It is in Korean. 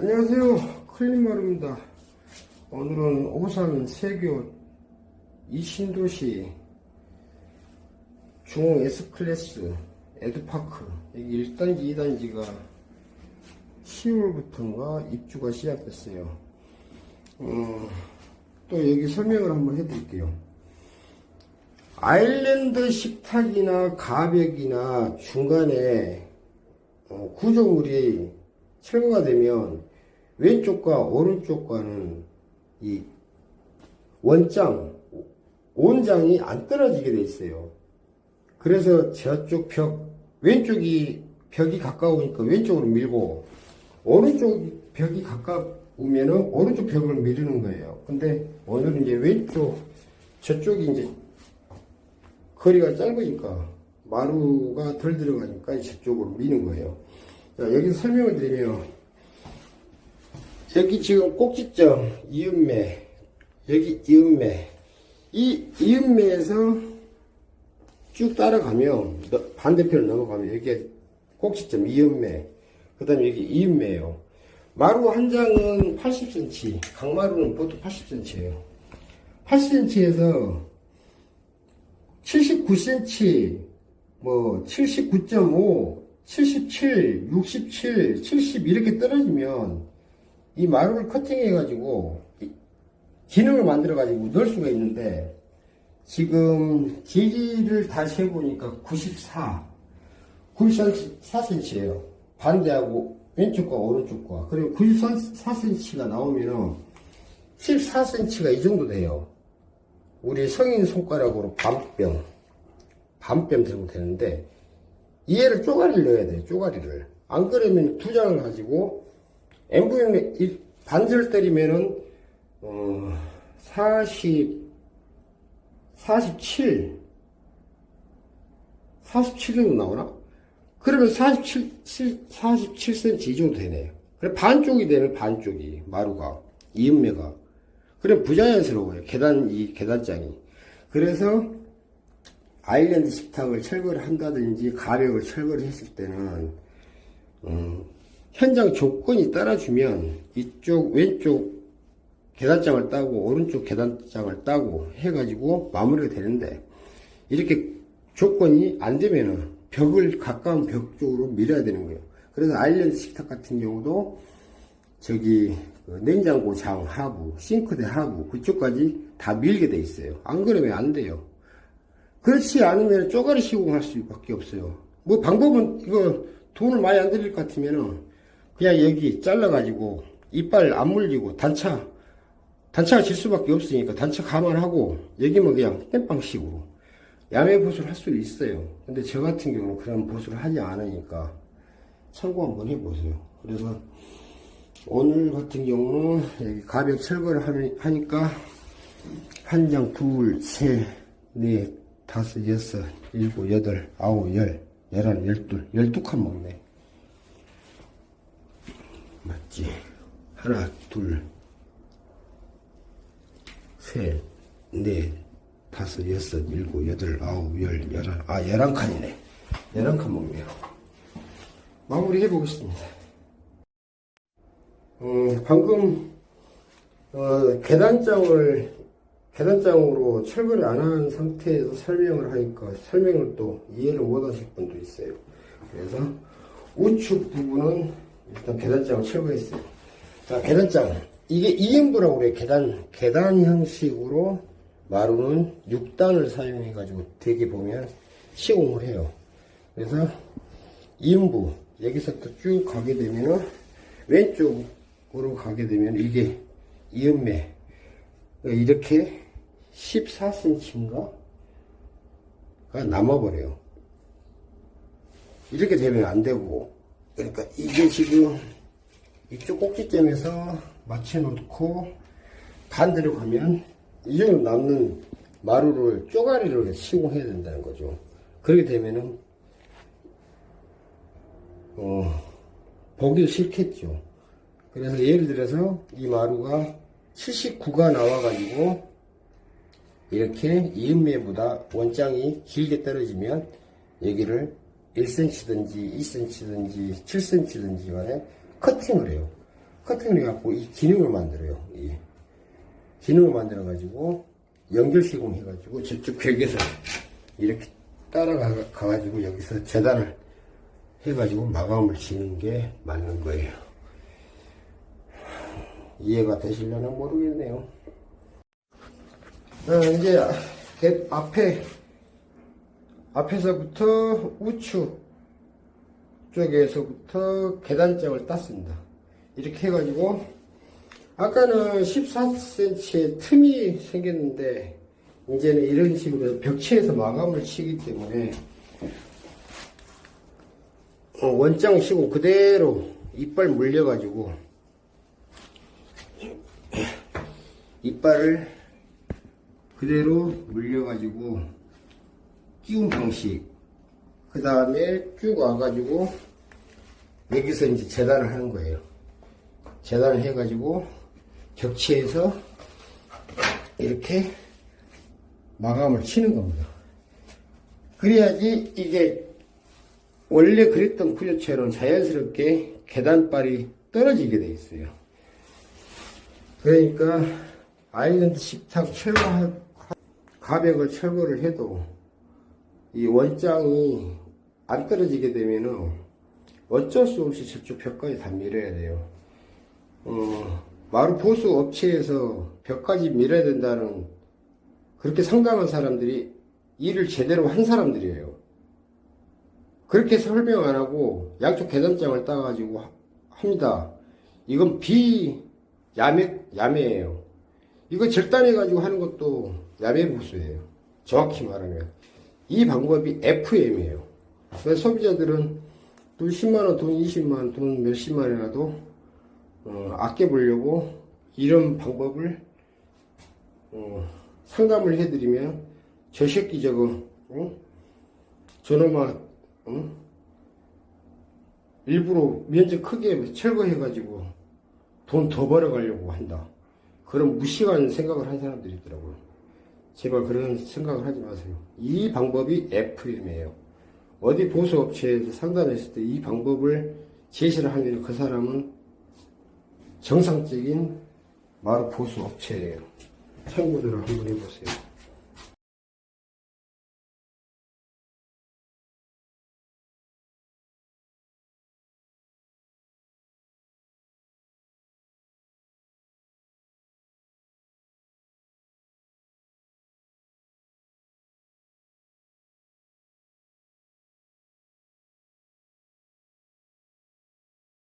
안녕하세요. 클린마루입니다. 오늘은 오산 세교 이신도시 중흥 S클래스 에드파크 여기 1단지, 2단지가 10월부터인가 입주가 시작됐어요. 어, 또 여기 설명을 한번 해드릴게요. 아일랜드 식탁이나 가벽이나 중간에 어, 구조물이 철거가 되면 왼쪽과 오른쪽과는 이 원장, 온장이 안 떨어지게 돼 있어요. 그래서 저쪽 벽, 왼쪽이 벽이 가까우니까 왼쪽으로 밀고, 오른쪽 벽이 가까우면은 오른쪽 벽을 미루는 거예요. 근데 오늘은 이제 왼쪽, 저쪽이 이제 거리가 짧으니까 마루가 덜 들어가니까 저쪽으로 미는 거예요. 자, 여기서 설명을 드리면 여기 지금 꼭지점 이음매 여기 이음매. 이 이음매에서 쭉 따라가면 너- 반대편을 넘어가면 여기 꼭지점 이음매 그 다음에 여기 이음매예요. 마루 한 장은 80cm 강마루는 보통 80cm예요. 80cm에서 79cm 뭐 79.5 77 67 70 이렇게 떨어지면 이 마루를 커팅해 가지고 기능을 만들어 가지고 넣을 수가 있는데 지금 길이를 다 세보니까 94 94cm예요. 반대하고 왼쪽과 오른쪽과. 그리고 94cm가 나오면은 14cm가 이 정도 돼요. 우리 성인 손가락으로 반뼘 반뼘 들고 되는데 얘를 쪼가리를 넣어야 돼요 쪼가리를 안 그러면 두 장을 가지고 MVM 반절 때리면은 어, 40 47 47 정도 나오나? 그러면 47 47cm 이 정도 되네요. 그래 반쪽이 되는 반쪽이 마루가 이음매가 그럼 부자연스러워요. 계단 이 계단장이 그래서 아일랜드 식탁을 철거를 한다든지 가벽을 철거를 했을 때는 음, 현장 조건이 따라주면 이쪽 왼쪽 계단장을 따고 오른쪽 계단장을 따고 해가지고 마무리가 되는데 이렇게 조건이 안 되면은 벽을 가까운 벽 쪽으로 밀어야 되는 거예요. 그래서 아일랜드 식탁 같은 경우도 저기 그 냉장고 장 하부, 싱크대 하부 그쪽까지 다 밀게 돼 있어요. 안 그러면 안 돼요. 그렇지 않으면 쪼가리 시공할 수밖에 없어요. 뭐 방법은 이거 돈을 많이 안 들일 것 같으면은 그냥 여기 잘라가지고 이빨 안 물리고 단차 단차가 질 수밖에 없으니까 단차 감안하고 여기면 그냥 땜빵식으로 야매 보수를 할 수 있어요. 근데 저 같은 경우는 그런 보수를 하지 않으니까 참고 한번 해보세요. 그래서 오늘 같은 경우는 여기 가벽 철거를 하니- 하니까 한 장, 둘, 셋, 넷, 다섯, 여섯, 일곱, 여덟, 아홉, 열, 열한, 열둘, 열두 칸 먹네. 맞지? 하나, 둘, 셋, 넷, 다섯, 여섯, 일곱, 여덟, 아홉, 열, 열한, 아, 열한 칸이네. 열한 칸 먹네요. 마무리 해보겠습니다. 음, 방금, 어, 계단장을, 계단장으로 철거를 안 한 상태에서 설명을 하니까 설명을 또 이해를 못 하실 분도 있어요. 그래서 우측 부분은 일단 계단장을 철거했어요. 자, 계단장. 이게 2인부라고 그래요. 계단, 계단 형식으로 마루는 6단을 사용해가지고 되게 보면 시공을 해요. 그래서 2인부. 여기서부터 쭉 가게 되면은 왼쪽으로 가게 되면 이게 이음매. 이렇게 14cm인가? 가 남아버려요. 이렇게 되면 안 되고. 그러니까 이게 지금 이쪽 꼭지점에서 맞춰놓고 반대로 가면 이 정도 남는 마루를 쪼가리로 시공해야 된다는 거죠. 그렇게 되면은 어, 보기 싫겠죠. 그래서 예를 들어서 이 마루가 79가 나와가지고 이렇게 이음매보다 원장이 길게 떨어지면 여기를 1cm든지 2cm든지 7cm든지 간에 커팅을 해요. 커튼을 해갖고 이 기능을 만들어요. 이 기능을 만들어가지고 연결 시공해가지고 저쪽 벽에서 이렇게 따라가가지고 여기서 재단을 해가지고 마감을 지는 게 맞는 거예요. 이해가 되시려나 모르겠네요. 어, 이제 개- 앞에 앞에서부터 우측 쪽에서부터 계단장을 땄습니다. 이렇게 해가지고 아까는 14cm의 틈이 생겼는데 이제는 이런 식으로 벽체에서 마감을 치기 때문에 어, 원장 시고 그대로 이빨 물려가지고 이빨을 그대로 물려가지고 끼운 방식 그 다음에 쭉 와가지고 여기서 이제 재단을 하는 거예요. 재단을 해가지고 격치해서 이렇게 마감을 치는 겁니다. 그래야지 이게 원래 그랬던 구조체로는 자연스럽게 계단발이 떨어지게 돼 있어요. 그러니까 아일랜드 식탁 철거 가벽을 철거를 해도 이 원장이 안 떨어지게 되면은 어쩔 수 없이 저쪽 벽까지 다 밀어야 돼요. 어, 마루 보수 업체에서 벽까지 밀어야 된다는 그렇게 상담한 사람들이 일을 제대로 한 사람들이에요. 그렇게 설명 안 하고 양쪽 계단장을 따가지고 하- 합니다. 이건 비 야매 야매예요. 이거 절단해가지고 하는 것도 야매 보수예요. 정확히 말하면 이 방법이 FM이에요. 소비자들은 돈 10만원, 돈 20만원, 돈 몇십만원이라도 어, 아껴보려고 이런 방법을 어, 상담을 해드리면 저 새끼 저거 응? 저놈아 응? 일부러 면적 크게 철거해가지고 돈 더 벌어가려고 한다. 그런 무식한 생각을 한 사람들이 있더라고요. 제발 그런 생각을 하지 마세요. 이 방법이 FM이에요. 어디 보수업체에서 상담했을 때 이 방법을 제시를 하면 그 사람은 정상적인 마루 보수업체예요. 참고들을 한번 해보세요.